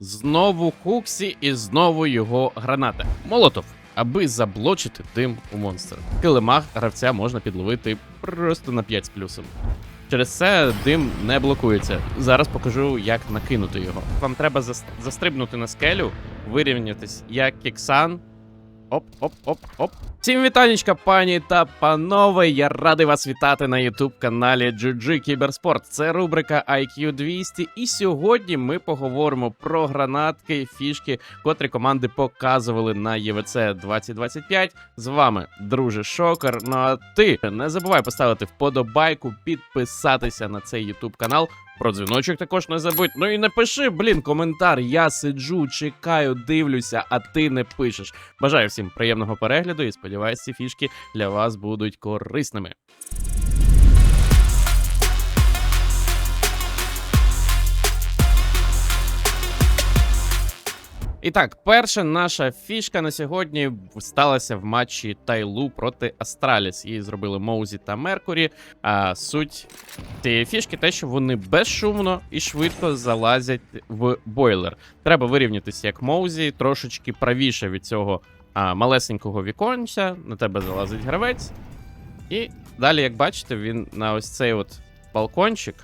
Знову Куксі і знову його граната. Молотов, аби заблочити дим у монстра. Килимах гравця можна підловити просто на 5 з плюсом. Через це дим не блокується. Зараз покажу, як накинути його. Вам треба застрибнути на скелю, вирівнятись як кіксан. Оп, оп, оп, оп. Всім вітанечка, пані та панове. Я радий вас вітати на youtube каналі GG Кіберспорт. Це рубрика IQ 200. І сьогодні ми поговоримо про гранатки, фішки, котрі команди показували на ЄВЦ 2025. З вами, друже Шокер. Ну а ти не забувай поставити вподобайку, підписатися на цей youtube канал. Про дзвіночок також не забудь. Ну і напиши, блін, коментар. Я сиджу, чекаю, дивлюся, а ти не пишеш. Бажаю всім приємного перегляду і сподіваюся, ці фішки для вас будуть корисними. І так, перша наша фішка на сьогодні сталася в матчі Тайлу проти Астраліс. Її зробили Моузі та Меркурі. А суть цієї фішки те, що вони безшумно і швидко залазять в бойлер. Треба вирівнятися як Моузі, трошечки правіше від цього а, малесенького віконця. На тебе залазить гравець. І далі, як бачите, він на ось цей от балкончик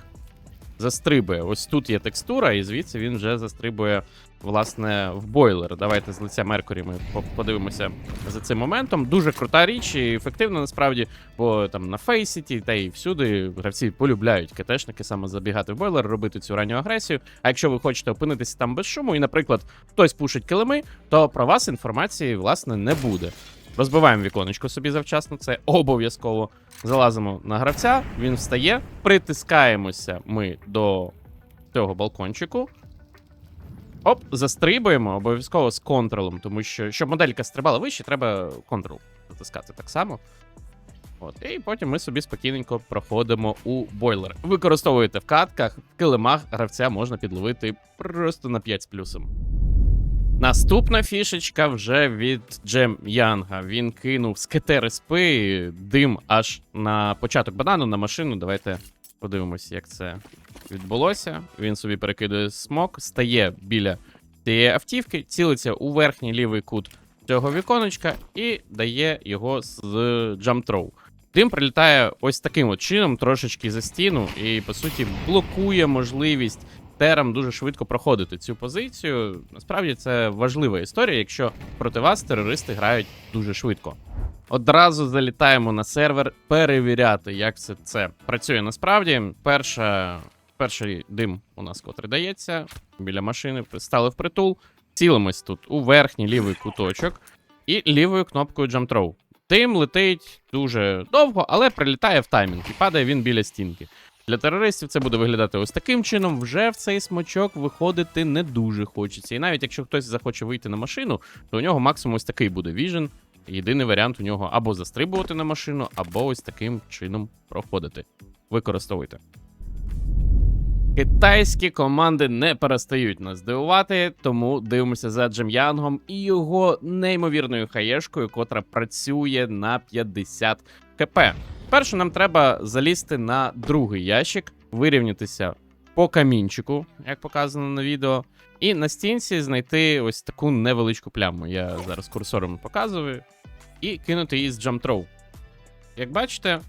застрибує. Ось тут є текстура, і звідси він вже застрибує власне в бойлер. Давайте з лиця Меркурі ми подивимося за цим моментом. Дуже крута річ і ефективна насправді, бо там на Фейсіті та й всюди гравці полюбляють КТшники саме забігати в бойлер, робити цю ранню агресію. А якщо ви хочете опинитися там без шуму, і, наприклад, хтось пушить килими, то про вас інформації власне не буде. Розбиваємо віконечко собі завчасно, це обов'язково. Залазимо на гравця, він встає, притискаємося ми до цього балкончику. Оп, застрибуємо обов'язково з контролем, тому що щоб моделька стрибала вище, треба контрол затискати так само. От, і потім ми собі спокійненько проходимо у бойлер. Використовуєте в катках, в килимах гравця можна підловити просто на 5 з плюсом. Наступна фішечка вже від Джем Янга. Він кинув з КТ-РСП дим аж на початок банану на машину. Давайте подивимось, як це відбулося. Він собі перекидує смок, стає біля цієї автівки, цілиться у верхній лівий кут цього віконечка і дає його з джамтроу. Дим прилітає ось таким от чином, трошечки за стіну, і по суті блокує можливість терам дуже швидко проходити цю позицію. Насправді це важлива історія, якщо проти вас терористи грають дуже швидко. Одразу залітаємо на сервер перевіряти, як це, це працює насправді. Перша, перший дим у нас котрий дається біля машини, стали в притул. Цілимось тут у верхній лівий куточок і лівою кнопкою Jump Throw. Дим летить дуже довго, але прилітає в таймінг і падає він біля стінки. Для терористів це буде виглядати ось таким чином. Вже в цей смочок виходити не дуже хочеться. І навіть якщо хтось захоче вийти на машину, то у нього максимум ось такий буде віжен. Єдиний варіант у нього або застрибувати на машину, або ось таким чином проходити. Використовуйте. Китайські команди не перестають нас дивувати, тому дивимося за Джем'янгом і його неймовірною хаєшкою, котра працює на 50 кп. Перше нам треба залізти на другий ящик, вирівнятися по камінчику, як показано на відео, і на стінці знайти ось таку невеличку пляму. Я зараз курсором показую, і кинути її з джамтроу. Як бачите,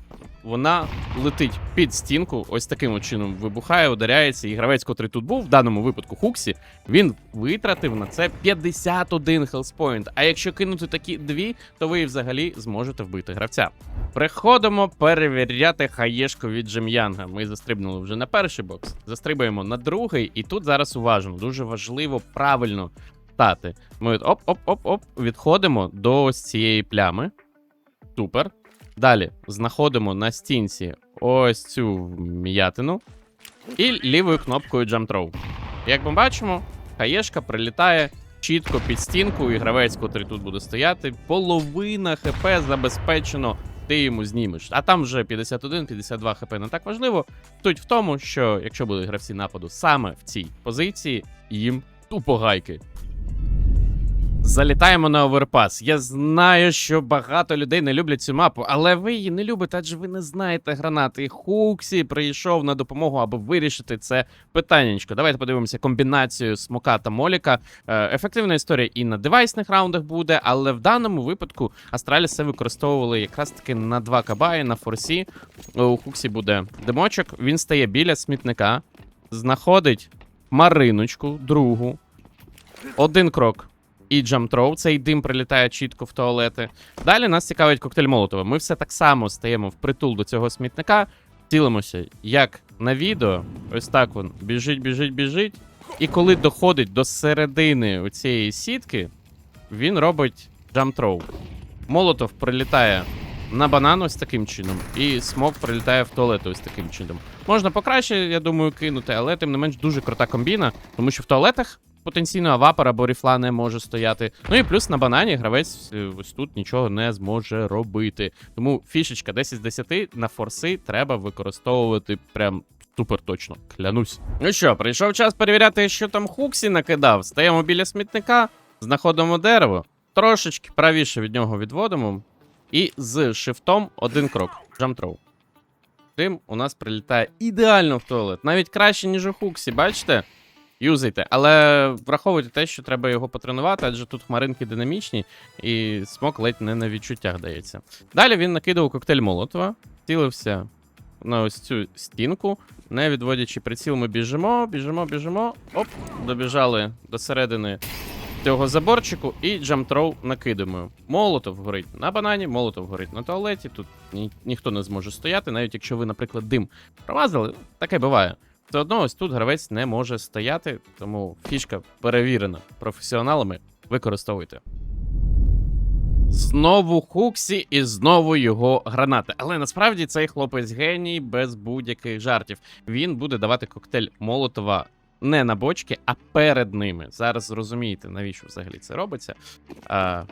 вона летить під стінку, ось таким чином вибухає, ударяється. І гравець, котрий тут був, в даному випадку Хуксі, він витратив на це 51 хелспоінт. А якщо кинути такі дві, то ви взагалі зможете вбити гравця. Приходимо перевіряти хаєшку від Джем'янга. Ми застрибнули вже на перший бокс, застрибуємо на другий, і тут зараз уважно, дуже важливо правильно стати. Ми оп-оп-оп-оп відходимо до ось цієї плями. Супер. Далі знаходимо на стінці ось цю м'ятину і лівою кнопкою Jump Throw. Як ми бачимо, хаєшка прилітає чітко під стінку, і гравець, котрий тут буде стояти, половина ХП забезпечено, ти йому знімеш. А там вже 51-52 ХП не так важливо. Суть в тому, що якщо будуть гравці нападу саме в цій позиції, їм тупо гайки. Залітаємо на оверпас. Я знаю, що багато людей не люблять цю мапу, але ви її не любите, адже ви не знаєте гранати. І Хуксі прийшов на допомогу, аби вирішити це питаннячко. Давайте подивимося комбінацію смока та моліка. Е, Ефективна історія і на девайсних раундах буде, але в даному випадку Астраліс це використовували якраз таки на 2 кабаї, на форсі. У Хуксі буде димочок. Він стає біля смітника, знаходить Мариночку, другу. Один крок і джамтроу. Цей дим прилітає чітко в туалети. Далі нас цікавить коктейль Молотова. Ми все так само стаємо впритул до цього смітника, цілимося, як на відео. Ось так він біжить, біжить, біжить. І коли доходить до середини цієї сітки, він робить джамтроу. Молотов прилітає на банан ось таким чином, і смок прилітає в туалет ось таким чином. Можна покраще, я думаю, кинути, але тим не менш дуже крута комбіна, тому що в туалетах потенційно авапор або ріфла не може стояти. Ну і плюс на банані гравець е, ось тут нічого не зможе робити. Тому фішечка 10 з 10 на форси треба використовувати прям. Супер точно, клянусь. Ну що, прийшов час перевіряти, що там Хуксі накидав. Стаємо біля смітника, знаходимо дерево, трошечки правіше від нього відводимо. І з шифтом один крок. Джамтроу. Тим у нас прилітає ідеально в туалет. Навіть краще, ніж у Хуксі, бачите? Юзайте, але враховуйте те, що треба його потренувати, адже тут хмаринки динамічні, і смок ледь не на відчуттях дається. Далі він накидав коктейль Молотова, цілився на ось цю стінку, не відводячи приціл, ми біжимо, біжимо, біжимо. Оп, добіжали до середини цього заборчику і джамтроу накидаємо. Молотов горить на банані, молотов горить на туалеті. Тут ні, ніхто не зможе стояти, навіть якщо ви, наприклад, дим промазали, таке буває. Все одно ось тут гравець не може стояти, тому фішка перевірена професіоналами. Використовуйте. Знову Хуксі і знову його гранати. Але насправді цей хлопець геній без будь-яких жартів. Він буде давати коктейль Молотова не на бочки, а перед ними. Зараз зрозумієте, навіщо взагалі це робиться. А,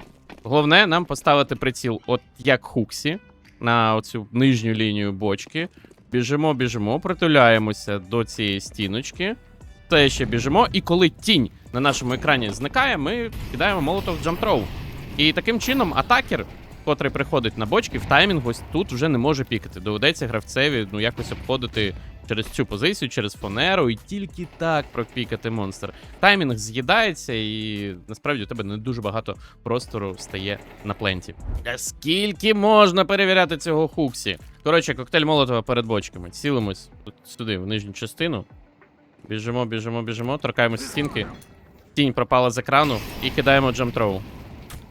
головне нам поставити приціл, от як Хуксі, на оцю нижню лінію бочки. Біжимо, біжимо, притуляємося до цієї стіночки. Це ще біжимо, і коли тінь на нашому екрані зникає, ми кидаємо молотов джамтроу. І таким чином атакер, котрий приходить на бочки, в таймінгу ось тут вже не може пікати. Доведеться гравцеві ну якось обходити через цю позицію, через фонеру, і тільки так пропікати монстр. Таймінг з'їдається, і насправді у тебе не дуже багато простору стає на пленті. А скільки можна перевіряти цього хуксі? Коротше, коктейль Молотова перед бочками. Цілимось сюди, в нижню частину. Біжимо, біжимо, біжимо, торкаємося стінки. Тінь пропала з екрану і кидаємо джамтроу.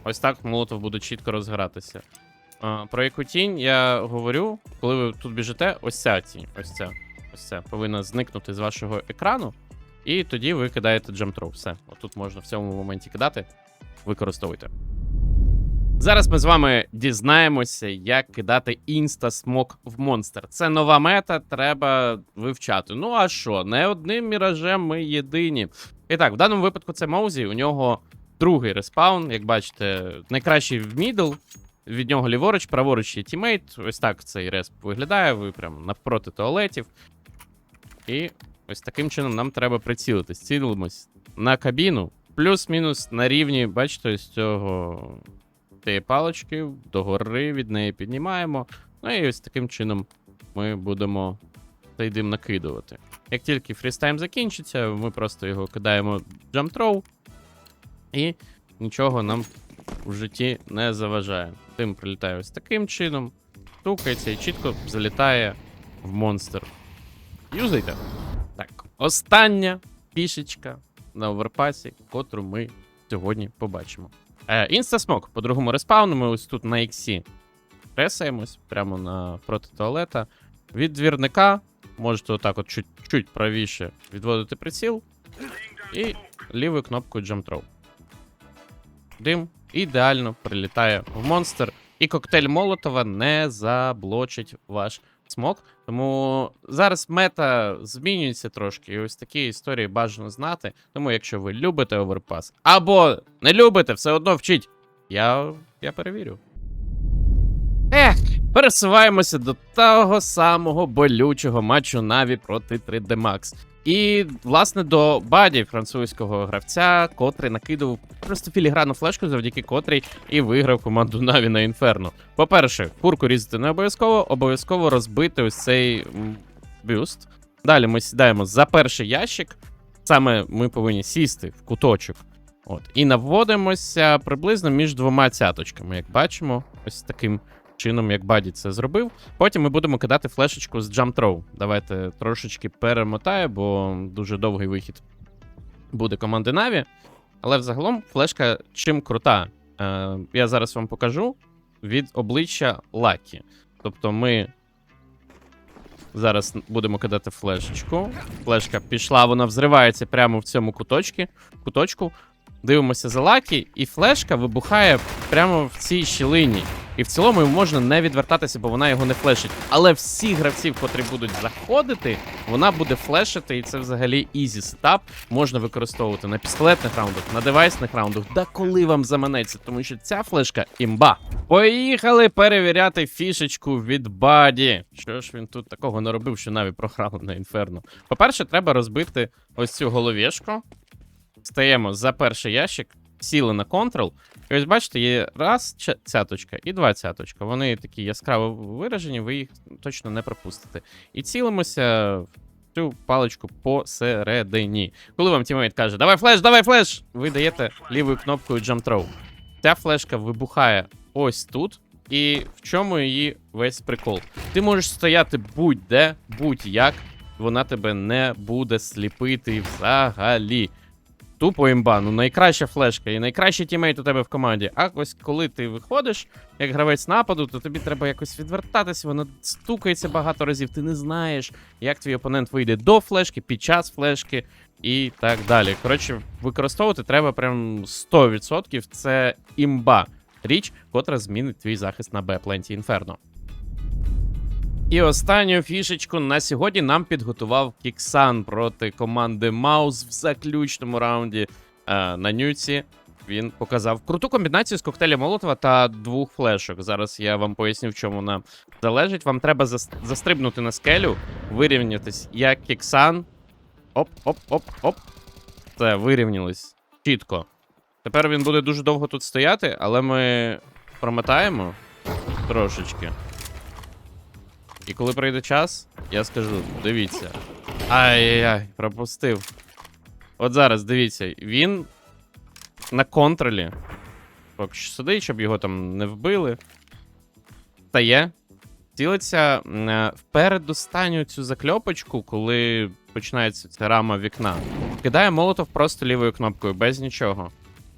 Ось так молотов буде чітко розгоратися. А, про яку тінь я говорю, коли ви тут біжите, ось ця тінь. Ось ця. Ось ця повинна зникнути з вашого екрану. І тоді ви кидаєте джамтроу. Все. Отут можна в цьому моменті кидати. Використовуйте. Зараз ми з вами дізнаємося, як кидати інста-смок в монстр. Це нова мета, треба вивчати. Ну а що, не одним міражем ми єдині. І так, в даному випадку це Моузі, у нього другий респаун, як бачите, найкращий в мідл. Від нього ліворуч, праворуч є тімейт. Ось так цей респ виглядає. Ви прямо навпроти туалетів. І ось таким чином нам треба прицілитись. Цілимось на кабіну, плюс-мінус на рівні, бачите, ось цього цієї палочки, догори від неї піднімаємо. Ну і ось таким чином ми будемо цей дим накидувати. Як тільки фрістайм закінчиться, ми просто його кидаємо джамтроу, і нічого нам в житті не заважає. Дим прилітає ось таким чином, стукається і чітко залітає в монстр. Юзайте. Так, остання пішечка на оверпасі, котру ми сьогодні побачимо. Е, Інстасмок по другому респауну. Ми ось тут на іксі пресаємось прямо на проти туалета. Від двірника можете отак от чуть-чуть правіше відводити приціл. І лівою кнопкою Jump Throw. Дим ідеально прилітає в монстр. І коктейль Молотова не заблочить ваш смок. Тому зараз мета змінюється трошки, і ось такі історії бажано знати. Тому, якщо ви любите оверпас або не любите, все одно вчіть. Я, я перевірю. Ех, пересуваємося до того самого болючого матчу Наві проти 3D Max. І, власне, до Баді, французького гравця, котрий накидав просто філігранну флешку, завдяки котрій і виграв команду Наві на Інферно. По-перше, курку різати не обов'язково, обов'язково розбити ось цей бюст. Далі ми сідаємо за перший ящик. Саме ми повинні сісти в куточок. От, і наводимося приблизно між двома цяточками, як бачимо, ось таким чином, як Баді це зробив. Потім ми будемо кидати флешечку з Jump Давайте трошечки перемотаю, бо дуже довгий вихід буде команди Наві. Але взагалом флешка чим крута. Е, я зараз вам покажу від обличчя Лакі. Тобто ми зараз будемо кидати флешечку. Флешка пішла, вона взривається прямо в цьому куточці, куточку. Дивимося за Лакі, і флешка вибухає прямо в цій щілині. І в цілому йому можна не відвертатися, бо вона його не флешить. Але всі гравців, котрі будуть заходити, вона буде флешити, і це взагалі ізі сетап. Можна використовувати на пістолетних раундах, на девайсних раундах, да коли вам заманеться, тому що ця флешка імба. Поїхали перевіряти фішечку від Баді. Що ж він тут такого не робив, що навіть програли на інферно. По-перше, треба розбити ось цю головешку. Стаємо за перший ящик, сіли на контрол. І ось бачите, є раз ча- цяточка і два цяточка. Вони такі яскраво виражені, ви їх точно не пропустите. І цілимося в цю паличку посередині. Коли вам тімейт каже, давай флеш, давай флеш! Ви даєте лівою кнопкою jump throw. Ця флешка вибухає ось тут. І в чому її весь прикол? Ти можеш стояти будь-де, будь-як, вона тебе не буде сліпити взагалі. Тупо імба, ну найкраща флешка і найкращий тімейт у тебе в команді. А ось коли ти виходиш, як гравець нападу, то тобі треба якось відвертатися, вона стукається багато разів. Ти не знаєш, як твій опонент вийде до флешки, під час флешки і так далі. Коротше, використовувати треба прям 100%. Це імба. Річ, котра змінить твій захист на Б-пленті Інферно. І останню фішечку на сьогодні нам підготував Кіксан проти команди Маус в заключному раунді е, на нюці. Він показав круту комбінацію з коктейля Молотова та двох флешок. Зараз я вам поясню, в чому вона залежить. Вам треба зас- застрибнути на скелю, вирівнятись як Кіксан. Оп, оп, оп, оп. Це вирівнялись чітко. Тепер він буде дуже довго тут стояти, але ми промотаємо трошечки. І коли прийде час, я скажу: дивіться. Ай-яй-яй, пропустив. От зараз дивіться, він на контролі. Поки що сидить, щоб його там не вбили. Стає. Цілиться е, в передостанню цю закльопочку, коли починається ця рама вікна. Кидає молотов просто лівою кнопкою, без нічого.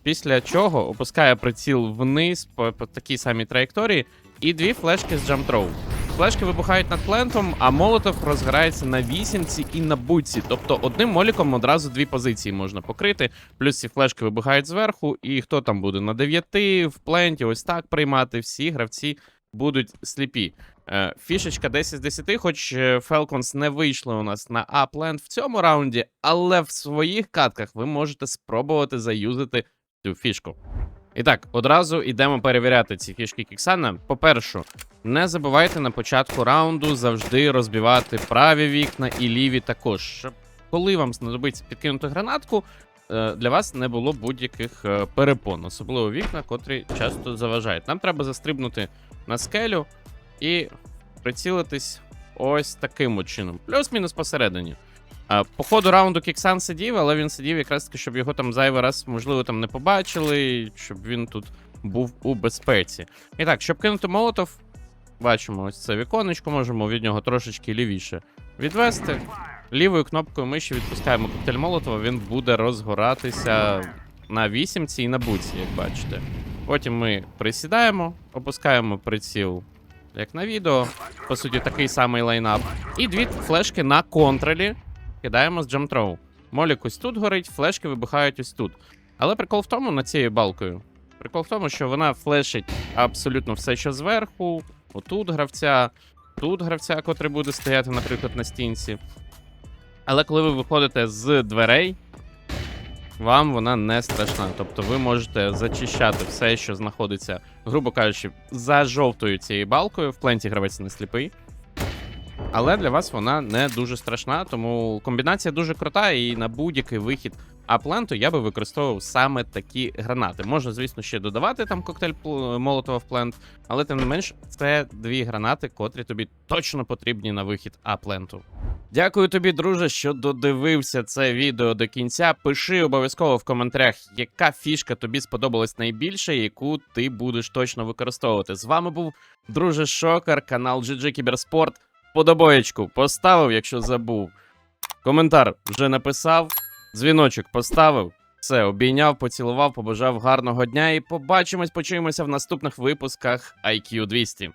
Після чого опускає приціл вниз по, по такій самій траєкторії, і дві флешки з джамтроу. Флешки вибухають над плентом, а молотов розгорається на вісімці і на буці. Тобто одним моліком одразу дві позиції можна покрити. Плюс ці флешки вибухають зверху, і хто там буде на дев'яти, в пленті, ось так приймати. Всі гравці будуть сліпі. Е, Фішечка 10 з 10, хоч е, Falcons не вийшли у нас на А-плент в цьому раунді, але в своїх катках ви можете спробувати заюзати цю фішку. І так, одразу йдемо перевіряти ці фішки Кіксана. По-перше, не забувайте на початку раунду завжди розбивати праві вікна і ліві також. Щоб коли вам знадобиться підкинути гранатку, е, для вас не було будь-яких е, перепон, особливо вікна, котрі часто заважають. Нам треба застрибнути на скелю і прицілитись ось таким чином. Плюс-мінус посередині. А, По ходу раунду Кіксан сидів, але він сидів якраз таки, щоб його там зайвий раз, можливо, там не побачили, щоб він тут був у безпеці. І так, щоб кинути молотов, бачимо ось це віконечко, можемо від нього трошечки лівіше відвести. Лівою кнопкою миші відпускаємо коктейль Молотова, він буде розгоратися на вісімці і на буці, як бачите. Потім ми присідаємо, опускаємо приціл, як на відео. По суті, такий самий лайнап. І дві флешки на контролі кидаємо з джамтроу. Молік ось тут горить, флешки вибухають ось тут. Але прикол в тому над цією балкою. Прикол в тому, що вона флешить абсолютно все, що зверху, отут гравця, тут гравця, котрий буде стояти, наприклад, на стінці. Але коли ви виходите з дверей, вам вона не страшна. Тобто ви можете зачищати все, що знаходиться, грубо кажучи, за жовтою цією балкою. В пленті гравець не сліпий. Але для вас вона не дуже страшна, тому комбінація дуже крута, і на будь-який вихід апленту я би використовував саме такі гранати. Можна, звісно, ще додавати там коктейль Молотова в плент, але тим не менш, це дві гранати, котрі тобі точно потрібні на вихід апленту. Дякую тобі, друже, що додивився це відео до кінця. Пиши обов'язково в коментарях, яка фішка тобі сподобалась найбільше, яку ти будеш точно використовувати. З вами був друже Шокер, канал GG Кіберспорт. Подобоєчку поставив, якщо забув. Коментар вже написав, дзвіночок поставив. Все, обійняв, поцілував, побажав гарного дня і побачимось, почуємося в наступних випусках IQ 200.